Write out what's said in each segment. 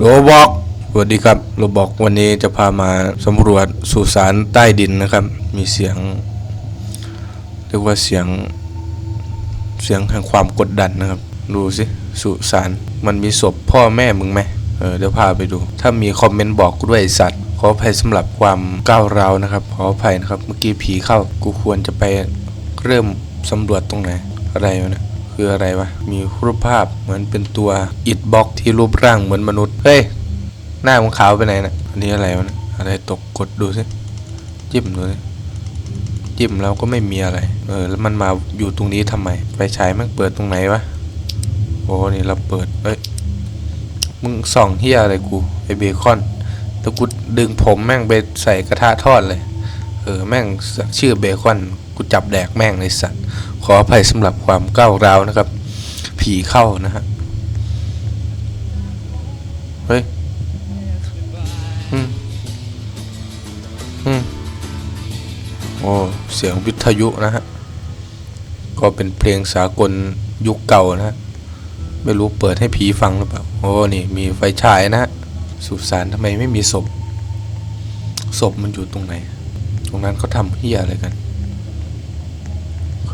โรบอกสวัสดีครับโรบอกวันนี้จะพามาสำรวจสุสานใต้ดินนะครับ มีเสียง เรียกว่าเสียงเสียงแห่งความกดดันนะครับ ดูสิสุสานมันมีศพพ่อแม่มึงไหมเออเดี๋ยวพาไปดู ถ้ามีคอมเมนต์บอกกูด้วยสัตว์ขออภัยสำหรับความก้าวร้าวนะครับขออภัยนะครับเมื่อกี้ผีเข้ากูควรจะไปเริ่มสำรวจตรงไหนอะไรวะเนี่ย คืออะไรวะ มีรูปภาพเหมือนเป็นตัวอิดบล็อกที่รูปร่างเหมือนมนุษย์ เฮ้ย หน้ามึงขาวไปไหนนะอันนี้อะไรวะนี่ยอะไรตกกดดูสิ จิ้มดูสิ จิ้มแล้วก็ไม่มีอะไร เออ แล้วมันมาอยู่ตรงนี้ทำไม ไฟฉายมันเปิดตรงไหนวะ โอ้นี่เราเปิด เอ้ย มึงส่องเฮียอะไรกู ไอเบคอนแล้วกูดึงผมแม่งไปใส่กระทะทอดเลย เออ แม่งชื่อเบคอน กูจับแดกแม่งในสัตว์ ขออภัยสำหรับความก้าวร้าวนะครับ ผีเข้านะฮะ เฮ้ย อืม อืม โอ้ เสียงวิทยุนะฮะ ก็เป็นเพลงสากลยุคเก่านะฮะ ไม่รู้เปิดให้ผีฟังหรือเปล่า โอ้ นี่มีไฟฉายนะฮะ สุสานทำไมไม่มีศพ ศพมันอยู่ตรงไหน ตรงนั้นเขาทำเฮียอะไรกัน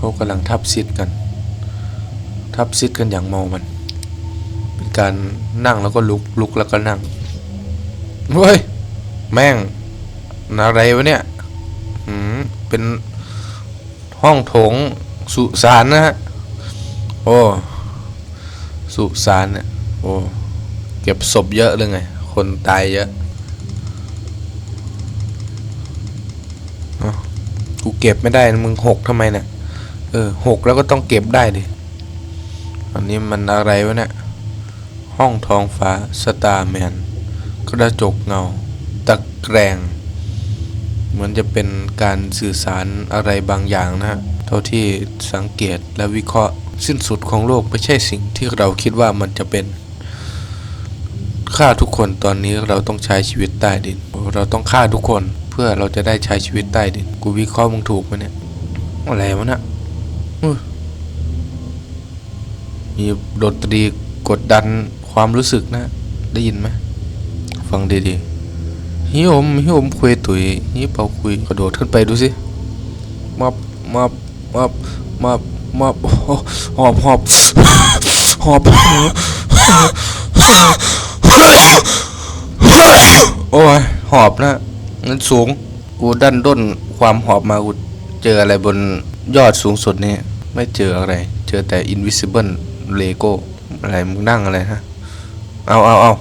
เขากำลังทับซิดกัน ทับซิดกันอย่างเมามัน เป็นการนั่งแล้วก็ลุกลุกแล้วก็นั่งเฮ้ยแม่งอะไรวะเนี่ยอืมเป็นห้องโถงสุสานนะฮะโอ้สุสานเนี่ยโอ้เก็บศพเยอะเลยไง คนตายเยอะอ้ากูเก็บไม่ได้ มึงหกทำไมเนี่ย เออหกแล้วก็ต้องเก็บได้ดิอันนี้มันอะไรวะเนี่ย ห้องทองฟ้าสตาร์แมนกระจกเงา ตะแกรงเหมือนจะเป็นการสื่อสารอะไรบางอย่างนะฮะ เท่าที่สังเกตและวิเคราะห์ สิ้นสุดของโลกไม่ใช่สิ่งที่เราคิดว่ามันจะเป็นฆ่าทุกคนตอนนี้เราต้องใช้ชีวิตใต้ดิน เราต้องฆ่าทุกคนเพื่อเราจะได้ใช้ชีวิตใต้ดิน กูวิเคราะห์มึงถูกไหมเนี่ย อะไรวะเนี่ย มีดนตรีกดดันความรู้สึกนะ ได้ยินไหมฟังดีๆฮิวมฮิวมคุยตุยฮิเป่าคุยกระโดดขึ้นไปดูสิมับมับมับมับมับหอบหอบหอบโอ้ยหอบนะนั้นสูง กูดันด้นความหอบมากูเจออะไรบนยอดสูงสุดนี่ ไม่เจออะไร เจอแต่ invisible lego อะไรมึงนั่งอะไรฮะ เอาเอาเอา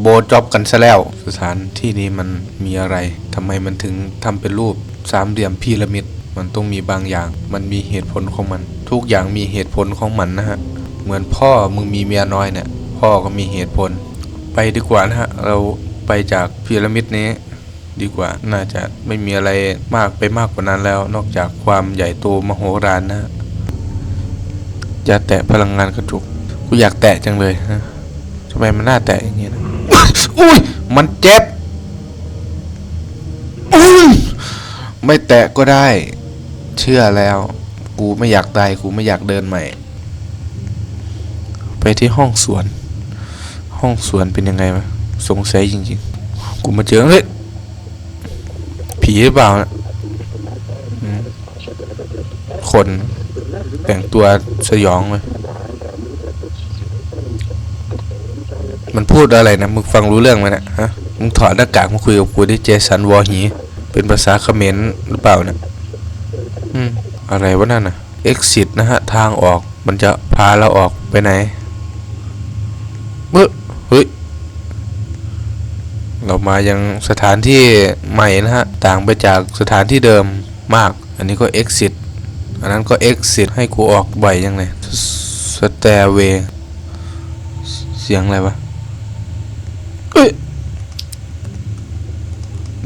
โบจ็อบกันซะแล้ว สถานที่นี้มันมีอะไรทำไมมันถึงทำเป็นรูปสามเหลี่ยมพีระมิด มันต้องมีบางอย่าง มันมีเหตุผลของมัน ทุกอย่างมีเหตุผลของมันนะฮะ เหมือนพ่อมึงมีเมียน้อยเนี่ย พ่อก็มีเหตุผล ไปดีกว่านะฮะ เราไปจากพีระมิดนี้ดีกว่า น่าจะไม่มีอะไรมากไปมากกว่านั้นแล้ว นอกจากความใหญ่โตมโหฬารนะฮะ อย่าแตะพลังงานกระจุกกูอยากแตะจังเลยนะทำไมมันน่าแตะอย่างนี้ยนะอุ้ยมันเจ็บอุ้ยไม่แตะก็ได้ เชื่อแล้ว กูไม่อยากตายกูไม่อยากเดินใหม่ ไปที่ห้องสวน ห้องสวนเป็นยังไงวะสงสัยจริงๆ กูมาเจอเฮ้ยผีหรือเปล่านะคน แต่งตัวสยองเลยมันพูดอะไรนะ มึงฟังรู้เรื่องไหมเนะฮะ มึงถอดหน้ากากมาคุยกับกูที่เจสันวอฮีเป็นภาษาเขมรหรือเปล่าเนะี่ยอืม อะไรวะนั่นนะ่ะ exit นะฮะ ทางออก มันจะพาเราออกไปไหนเมื่อเฮ้ย เรามายังสถานที่ใหม่นะฮะ ต่างไปจากสถานที่เดิมมาก อันนี้ก็ exit อันนั้นก็ exit ให้กูออกบ่อยยังไง stairway เสียงอะไรวะเอ้ย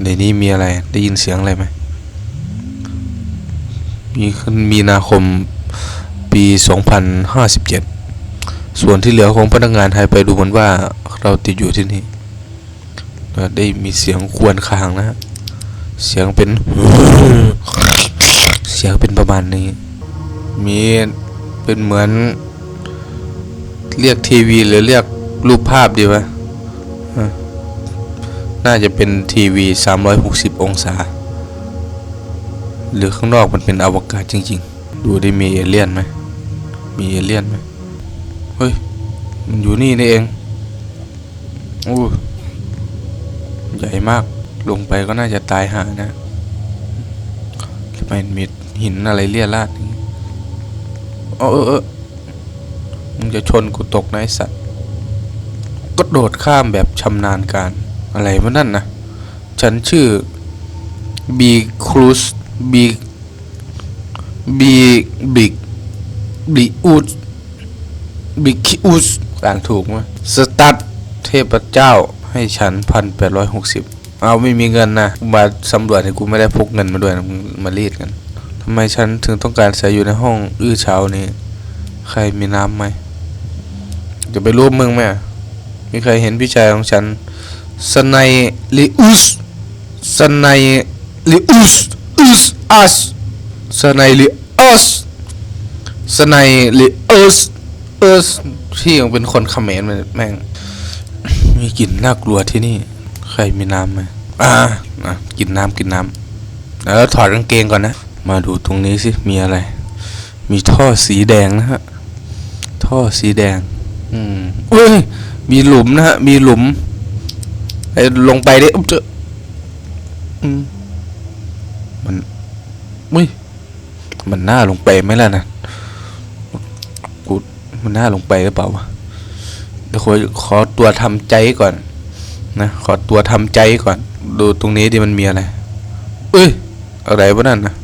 ในนี้มีอะไร ได้ยินเสียงอะไรไหม มีขึ้นมีนาคมปี 2057 ส่วนที่เหลือของพนักงานไทยไปดูเหมือนว่าเราติดอยู่ที่นี่ ได้มีเสียงควรครางนะ เสียงเป็น สียงเป็นประมาณนี้ มีเป็นเหมือน เรียกทีวี หรือเรียกรูปภาพดีวะอะน่าจะเป็นทีวี 360 องศา หรือข้างนอกมันเป็นอวกาศจริง ๆ ดูได้มีเอเลี่ยนไหม มีเอเลี่ยนไหมเฮ้ย มันอยู่นี่นี่เองโอ้ใหญ่มากลงไปก็น่าจะตายหานะทำไมมี หินอะไรเลี่ยราดเออเออมึงจะชนกูตกนะไอสัตว์ก็โดดข้ามแบบชำนาญการอะไรวะนั่นนะฉันชื่อบีครูสบีบีบิกบีอูดบิคิอูสอ่านถูกไหมสตัดเทพเจ้าให้ฉันพันแปดร้อยหกสิบเอาไม่มีเงินนะมาสำรวจให้กูไม่ได้พกเงินมาด้วยนะมึงมารีดกัน ทำไมฉันถึงต้องการใส่อยู่ในห้องอื้อเช้านี้ ใครมีน้ำไหมจะไปรูปมึงไหมอะมีใครเห็นพี่ชายของฉันสไนลิอุสสไนลิอุสอุสอัสสไนลิอุสสไนลิอุสอุสที่ยังเป็นคนเขมรมันแม่ง มีกลิ่นน่ากลัวที่นี่ ใครมีน้ำไหมอ่ากินน้ำกินน้ำแล้วถอดกางเกงก่อนนะ มาดูตรงนี้สิ มีอะไร มีท่อสีแดงนะฮะ ท่อสีแดง อืมเอ้ย มีหลุมนะฮะ มีหลุมไอ้ลงไปได้อุ๊บเจออืมมันอุ้ย มันน่าลงไปไหมล่ะนะกูมันน่าลงไปหรือเปล่าวะเดี๋ยวขอขอตัวทำใจก่อน นะ ขอตัวทำใจก่อน ดูตรงนี้ดิมันมีอะไร เอ้ย อะไรวะนั่นนะ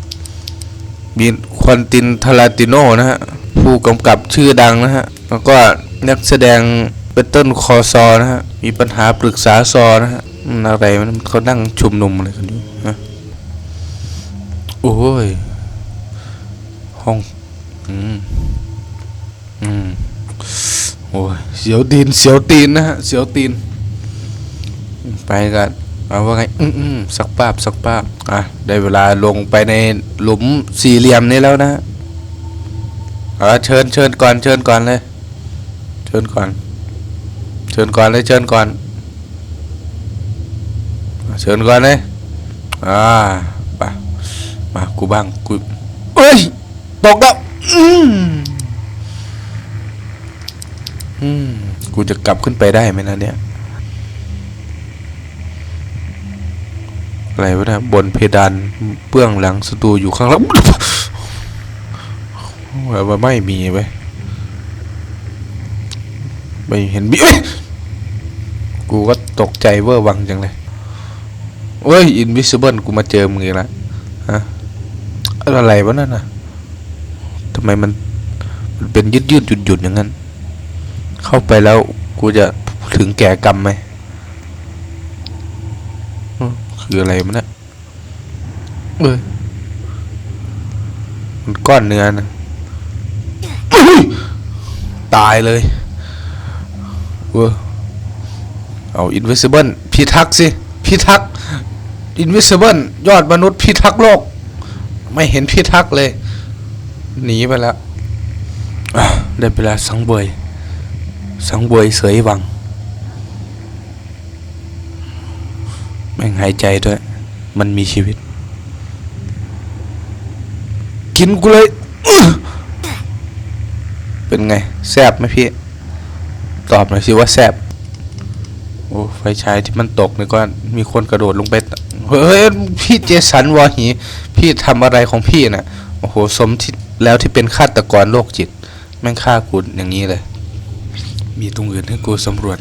มีควันตินทาราติโนนะฮะ ผู้กำกับชื่อดังนะฮะ แล้วก็นักแสดงเป็นต้นคอซอนะฮะ มีปัญหาปรึกษาซอนะฮะอะไรมันเขานั่งชุมนุมอะไรกันอยู่ฮะโอ้ย ห้อง อืม อืม โอ้ย เสียวตีน เสียวตีนนะฮะ เสียวตีน ไปกัน เอาว่าไง อืมอืมสักปาบสักปาบอะ ได้เวลาลงไปในหลุมสี่เหลี่ยมนี้แล้วนะฮะเออเชิญเชิญก่อน เชิญก่อนเลย เชิญก่อน เชิญก่อนเลย เชิญก่อน เชิญก่อนเลย อ่าไปมากูบ้างกูเอ้ยตกแล้วอืมอืมกูจะกลับขึ้นไปได้ไหมนะเนี่ย อะไรวะเนะบนเพดานเบื้องหลังสตูอยู่ข้างล่างว่าว่าไม่มีไว้ไม่เห็นมีกูก็ตกใจเวอร์วังจังเลยเอ้ยอินวิซิเบิลกูมาเจอมึงอีกแล้วฮะอะไรวะนั่นน่ะทำไมมันมันเป็นยืดยืดหยุดหยุดอย่างนั้น เข้าไปแล้วกูจะถึงแก่กรรมไหม คืออะไรมันเนี่ยเอ้ยมันก้อนเนื้อนะอุ๊ยตายเลยเว้ยเอา invisible พิทักษ์สิพิทักษ์ invisible ยอดมนุษย์พิทักษ์โลก ไม่เห็นพิทักษ์เลย หนีไปแล้วอะได้เวลาสังเบยสังเบยเสยวัง ม่งหายใจด้วย มันมีชีวิต กินกูเลย เป็นไง แซบไหมพี่ ตอบหน่อยสิว่าแซบโอ้ไฟฉายที่มันตกนี่ก็มีคนกระโดดลงไป เฮ้ย พี่เจสันวอหี พี่ทำอะไรของพี่น่ะ โอ้โห สมที่แล้วที่เป็นฆาตกรโรคจิต แม่งฆ่ากูอย่างนี้เลย มีตรงอื่นให้กูสำรวจ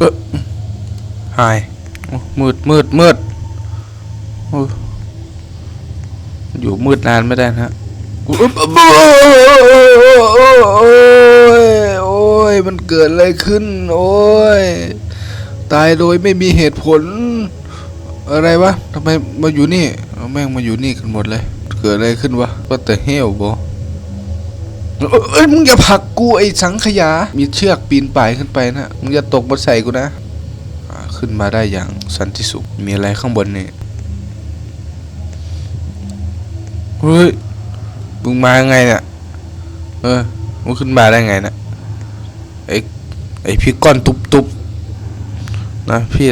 เฮ้ยเออหายโอ้มืดมืดมืดโอ้อยู่มืดนานไม่ได้นะฮะกูโอ้ยโอ้ยมันเกิดอะไรขึ้น โอ้ย ตายโดยไม่มีเหตุผล อะไรวะทำไมมาอยู่นี่เอาแม่งมาอยู่นี่กันหมดเลย เกิดอะไรขึ้นวะก็แต่เฮลบอ เอ้ยมึงอย่าผลักกูไอ้สังขยา มีเชือกปีนป่ายขึ้นไปนะ มึงอย่าตกมาใส่กูนะขึ้นมาได้อย่างสันติสุข มีอะไรข้างบนนี่เฮ้ย มึงมาไงเนี่ย เออ มึงขึ้นมาได้ไงเนะี่ย ไอ้ ไอ้พี่ก้อนตุบตุบนะพี่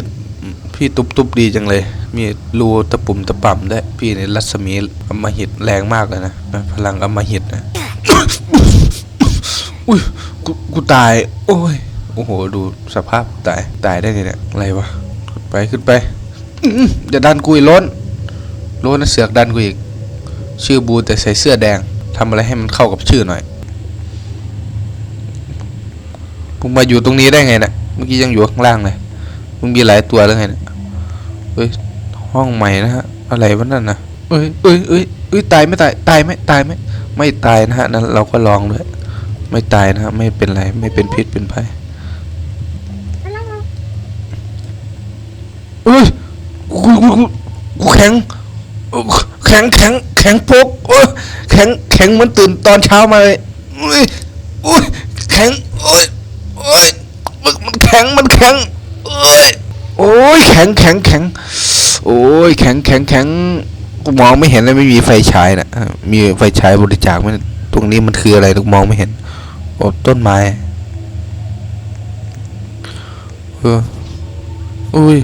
พี่ตุบตุบดีจังเลย มีรูตะปุ่มตะป่ำได้ พี่ในรัศมีอมหิตแรงมากเลยนะ พลังอมหิตนะ อุ้ยกูกูตาย โอ้ย โอ้โห ดูสภาพตาย ตายได้ไงเนี่ย อะไรวะ ไปขึ้นไปอย่าดันกูอีกล้นล้นเสือกดันกูอีก ชื่อบูแต่ใส่เสื้อแดงทำอะไรให้มันเข้ากับชื่อหน่อยมึงมาอยู่ตรงนี้ได้ไงเนี่ย เมื่อกี้ยังอยู่ข้างล่างเลย มึงมีหลายตัวแล้วไงเนี่ยเฮ้ย ห้องใหม่นะฮะ อะไรวะนั่นนะเอ้ยเอ้ยเอ้ยเอ้ยตายไม่ตาย ตายไหมตายไหม ไม่ตายนะฮะนั้นเราก็ลองด้วย ไม่ตายนะฮะไม่เป็นไรไม่เป็นพิษเป็นภัยเอ้ยกูกูกูแข็งแข็งแข็งแข็งโป๊กโอ้ยแข็งแข็งเหมันตื่นตอนเช้ามาเลยอุ้ยอุ้ยแข็งโอ้ยโอ้ยมันแข็งมันแข็งโอ้ยโอ้ยแข็งแข็งแข็งโอ้ยแข็งแข็งแข็ง กูมองไม่เห็นเลยไม่มีไฟฉายนะมีไฟฉายบริจาคไหมตรงนี้มันคืออะไรกูมองไม่เห็นโอ้ต้นไม้เอออุ้ย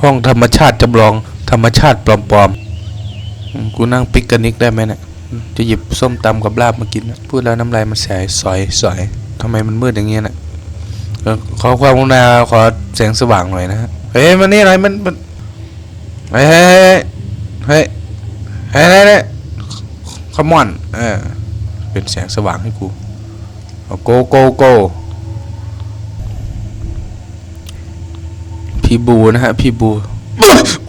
ห้องธรรมชาติจำลอง ธรรมชาติปลอมๆอมกูนั่งปิกนิกได้ไหมเนี่ยจะหยิบส้มตำกับลาบมากินนะพูดแล้วน้ำลายมันแสยสอยสอยทำไมมันมืดอย่างเงี้ยน่ะขอความกรุณาขอแสงสว่างหน่อยนะฮะเฮ้ยมันนี่อะไรมันมันเฮ้ยเฮ้ยเฮ้ยเฮ้ยเฮ้ยเฮ้ย ขมอน เออ เป็นแสงสว่างให้กูเอาโกโกโกพี่บูนะฮะ พี่บู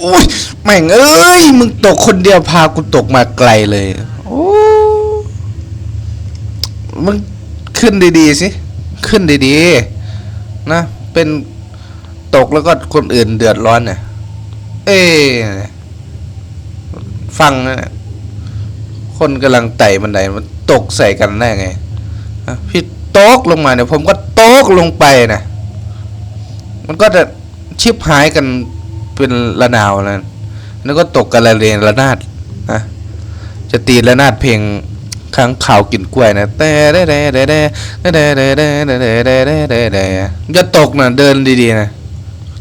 อุ้ยแม่งเอ้ย มึงตกคนเดียวพากูตกมาไกลเลย โอ้มึงขึ้นดีๆสิ ขึ้นดีๆ นะ เป็นตกแล้วก็คนอื่นเดือดร้อนเนี่ย เอ้ฟังนะ คนกำลังไต่บันไดมันตกใส่กันได้ไงพี่โต๊กลงมาเนี่ยผมก็โต๊กลงไปนะมันก็จะชิบหายกันเป็นระนาวแล้วแล้วก็ตกกันละเรนระนาดนะจะตีระนาดเพลงค้างข่าวกินกล้วยนะแต่ได้ได้ได้ได้ได้ได้ได้ได้ได้ได้ได้ได้ได้จะตกนะเดินดีๆนะ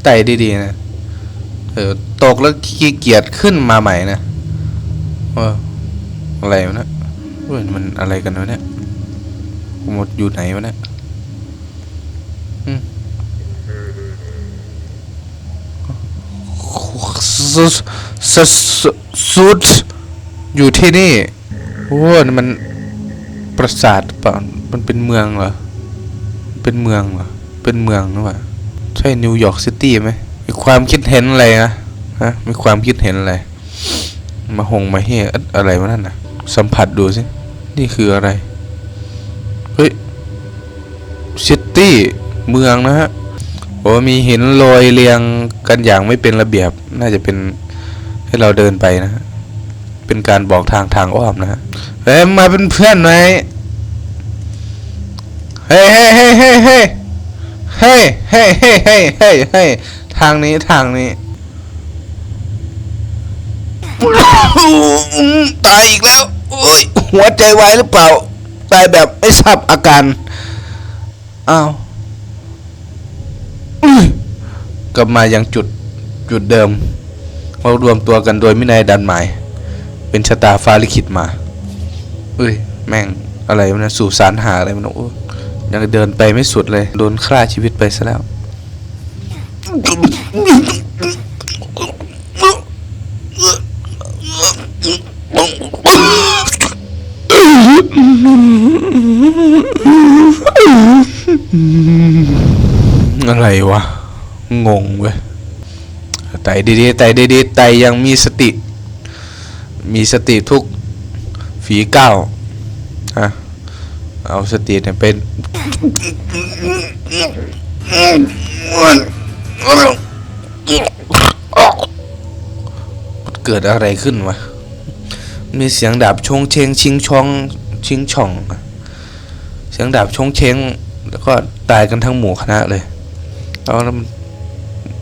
ไต่ดีๆนะเออตกแล้วขี้เกียจขึ้นมาใหม่นะเออ อะไรวะเนะเว้ยมันอะไรกันวะเนี่ยหมดอยู่ไหนวะเนี่ยสุดสุดสุดอยู่ที่นี่โอ้นี่มันปราสาทเปล่ามันเป็นเมืองเหรอ เป็นเมืองเหรอ เป็นเมืองหรือเปล่า ใช่นิวยอร์กซิตี้ไหมมีความคิดเห็นอะไรนะ ฮะ มีความคิดเห็นอะไร มาหงมาเฮอะอะไรวะนั่นนะ สัมผัสดูสิ นี่คืออะไร เฮ้ยซิตี้เมืองนะฮะโอ้มีหินโรยเรียงกันอย่างไม่เป็นระเบียบ น่าจะเป็นให้เราเดินไปนะฮะเป็นการบอกทางทางอ้อมนะฮะเฮ้ยมาเป็นเพื่อนหน่อยเฮ้ยเฮ้ยเฮ้ยเฮ้ยเฮ้ยเฮ้ยเฮ้ยเฮ้ยเฮ้ยเฮ้ยเฮ้ยทางนี้ทางนี้ตายอีกแล้ว โอ้ยหัวใจวายหรือเปล่า ตายแบบไม่ทราบอาการ อ้าวกลับมายังจุดจุดเดิมมารวมตัวกันโดยไม่นายดันหมาย เป็นชะตาฟ้าลิขิตมาเอ้ย แม่งอะไรมันนะสู่สารหาอะไรมันโอ้ยังเดินไปไม่สุดเลย โดนฆ่าชีวิตไปซะแล้ว อะไรวะ งงเว้ยไต่ดีๆไต่ดีๆไต่ยังมีสติ มีสติทุกฝีก้าวฮะเอาสติเนี่ยเป็นมันเกิดอะไรขึ้นวะ มีเสียงดาบชงเชงชิงชอง ชิงช่อง เสียงดาบชงเชงแล้วก็ตายกันทั้งหมู่คณะเลยแล้วมัน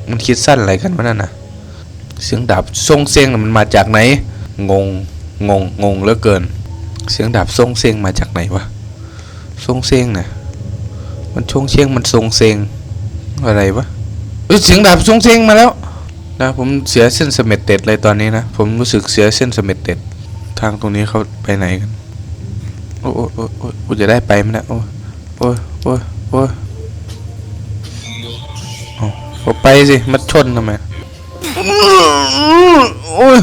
มันคิดสั้นอะไรกันวะนั่นน่ะ เสียงดาบทรงเซงน่ะมันมาจากไหน งง งง งงเหลือเกิน เสียงดาบทรงเซงมาจากไหนวะทรงเซงน่ะมันชงเชียงมันทรงเซงอะไรวะเอ้ยเสียงดาบทรงเซงมาแล้วนะผมเสียเส้นเสม็ดเต็ดเลยตอนนี้นะ ผมรู้สึกเสียเส้นเสม็ดเต็ด ทางตรงนี้เขาไปไหนกัน อ้โอ้โอ้โอ้กูจะได้ไปไหมเนะโอ้โอ้โอ้โอ้เอาเอไปสิมาชนทำไมโอ้ย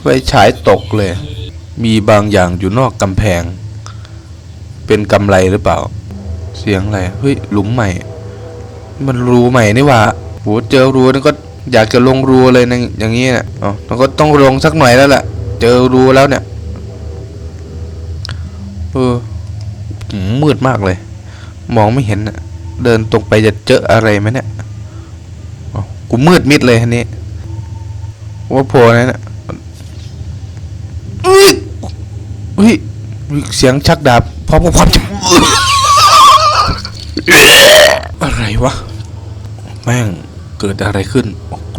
ไฟฉายตกเลย มีบางอย่างอยู่นอกกำแพง เป็นกำไรหรือเปล่า เสียงอะไร เฮ้ย หลุมใหม่ มันรูใหม่นี่ว่าโหเจอรูนี่ก็ อยากจะลงรูเลยนะอย่างนี้เนี่ยอ๋อมันก็ต้องลงสักหน่อยแล้วแหละเจอรูแล้วเนี่ยเออมืดมากเลย มองไม่เห็นนะเดินตรงไปจะเจออะไรไหมเนี่ยกูมืดมิดเลยอันนี้ว่าโผล่นั่นน่ะอุ้ยอุ้ยเสียงชักดาบพร้อมกับความจะอะไรวะ แม่ง เกิดอะไรขึ้น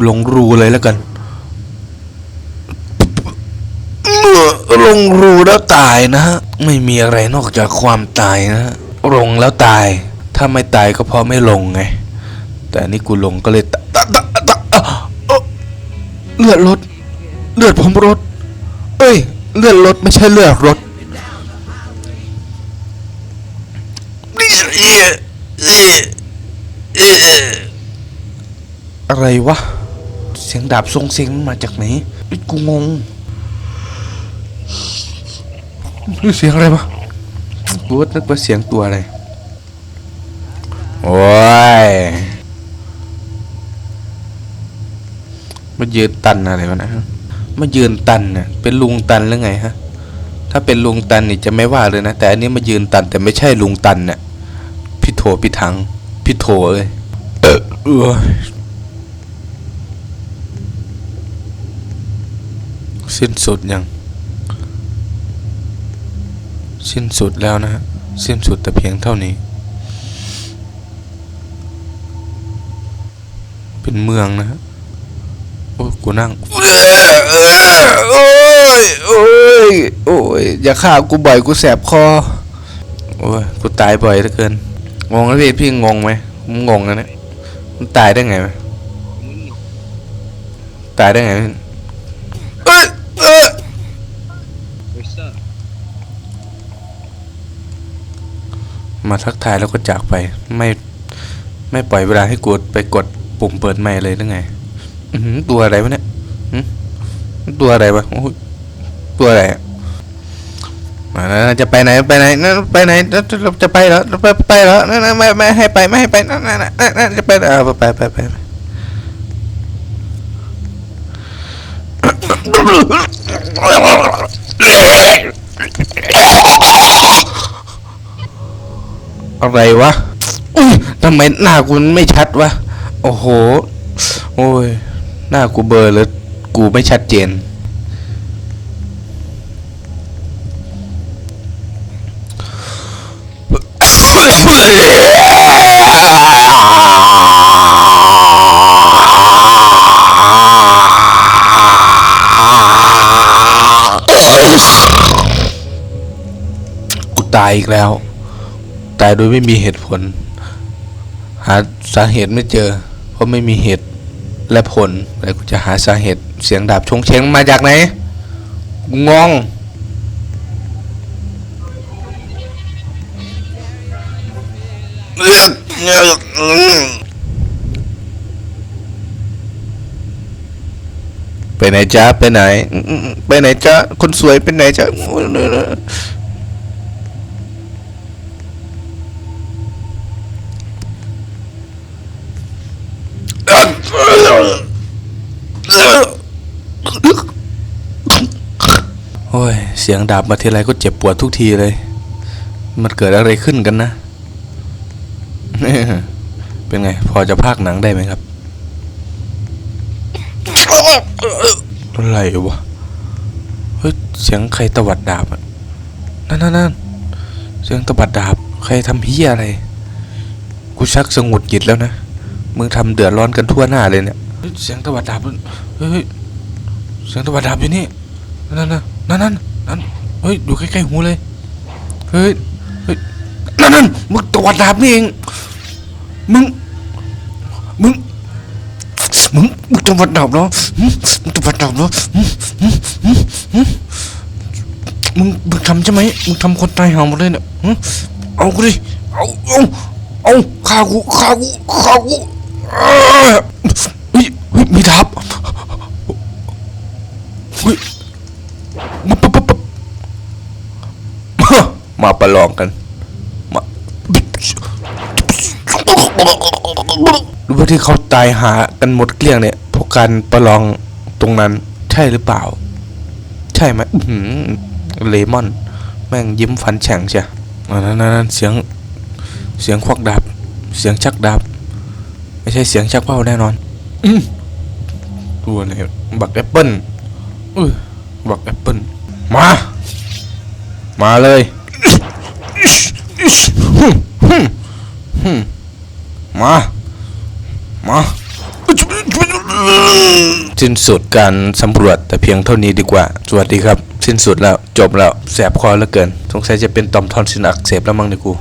ลงรูเลยแล้วกัน ลงรูแล้วตายนะฮะ ไม่มีอะไรนอกจากความตายนะ ลงแล้วตาย ถ้าไม่ตายก็เพราะไม่ลงไง แต่นี่กูลงก็เลยตะตะตะตะอะอะเลือดรถเลือดผมรถเอ้ย เลือดรถไม่ใช่เลือดรถอ อะไรวะ เสียงดาบทรงเสียงมาจากไหนกูงงนี่เสียงอะไรวะกูนึกว่าเสียงตัวอะไร โอ้ยมายืนตันอะไรวะนะมายืนตันน่ะเป็นลุงตันหรือไงฮะ ถ้าเป็นลุงตันนี่จะไม่ว่าเลยนะ แต่อันนี้มายืนตันแต่ไม่ใช่ลุงตันเนี่ยพี่โถพี่ทังพี่โถเลยเออเออ สิ้นสุดยัง สิ้นสุดแล้วนะฮะ สิ้นสุดแต่เพียงเท่านี้ เป็นเมืองนะฮะ โอ้ยกูนั่ง โอ้ย โอ้ย โอ้ย อย่าฆ่ากูบ่อยกูแสบคอ โอ้ย กูตายบ่อยเหลือเกิน งงแล้วพี่พี่งงไหมผมงงนะเนี่ยมันตายได้ไงวะตายได้ไงพี่เอ้ยเอ้ย What's up? มาทักทายแล้วก็จากไป ไม่ไม่ปล่อยเวลาให้กูไปกดปุ่มเปิดไมค์เลยหรือไงตัวอะไรวะเนี่ยตัวอะไรวะตัวอะไรมาแล้วจะไปไหนไปไหนนั่นไปไหนจะจะจะไปแล้วไปไปแล้วนั่นไม่ไม่ให้ไปไม่ให้ไปนั่นนั่นนั่นจะไปเอาไปไปไปไป อะไรวะอุ้ยทำไมหน้ากูไม่ชัดวะ โอ้โห โอ้ย หน้ากูเบลอแล้วกูไม่ชัดเจน กูตายอีกแล้ว ตายโดยไม่มีเหตุผล หาสาเหตุไม่เจอ เพราะไม่มีเหตุและผลแต่กูจะหาสาเหตุเสียงดาบชงเชงมาจากไหนงงไปไหนจ๊ะไปไหน ไปไหนจ๊ะคนสวยไปไหนจ๊ะ โอ้ย เสียงดาบมาทีไรก็เจ็บปวดทุกทีเลย มันเกิดอะไรขึ้นกันนะ เป็นไง พอจะพากหนังได้ไหมครับ อะไรวะ เฮ้ย เสียงใครตวัดดาบอะนั่นนั่นนั่นเสียงตวัดดาบ ใครทำเฮียอะไร กูชักสงุดหงิดแล้วนะ มึงทำเดือดร้อนกันทั่วหน้าเลยเนี่ย เสียงตวัดดาบ เฮ้ย เสียงตวัดดาบอยู่นี่ นั่นนั่นนั่นนั่น ฮ้ยฮ้ยอยู่ใกล้ๆหูเลย เฮ้ย เฮ้ย นั่นนั่นมึงตวัดดาบนี่เอง มึง มึง มึงมึงตวัดดาบเหรอหึมึงตวัดดาบเหรอหึหึหึหึมึงมึงทำใช่ไหมมึงทำคนตายหาหมดเลยเนี่ยหึเอากูดิ เอาเอาเอาฆ่ากูฆ่ากูฆ่ากูอ้าเฮ้ยเฮ้ย มีดาบเฮ้ยมาปะปะปะ มาประลองกันมารือว่าที่เขาตายหากันหมดเกลี้ยงเนี่ยเพราะการประลองตรงนั้นใช่หรือเปล่า ใช่ไหมหเลมอน แม่งยิ้มฟันแฉ่งเชียอ่านั่นนั่นเสียงเสียงควักดาบ เสียงชักดาบ ไม่ใช่เสียงชักเป้าแน่นอนตัวอะไรบักแอปเปิ้ลอุ้ยบักแอปเปิ้ลมา มาเลย มา มาสิ้นสุดการสำรวจแต่เพียงเท่านี้ดีกว่า สวัสดีครับ สิ้นสุดแล้วจบแล้ว แสบคอเหลือเกิน สงสัยจะเป็นตอมทอนซินอักเสบแล้วมั้งเนี่ยกู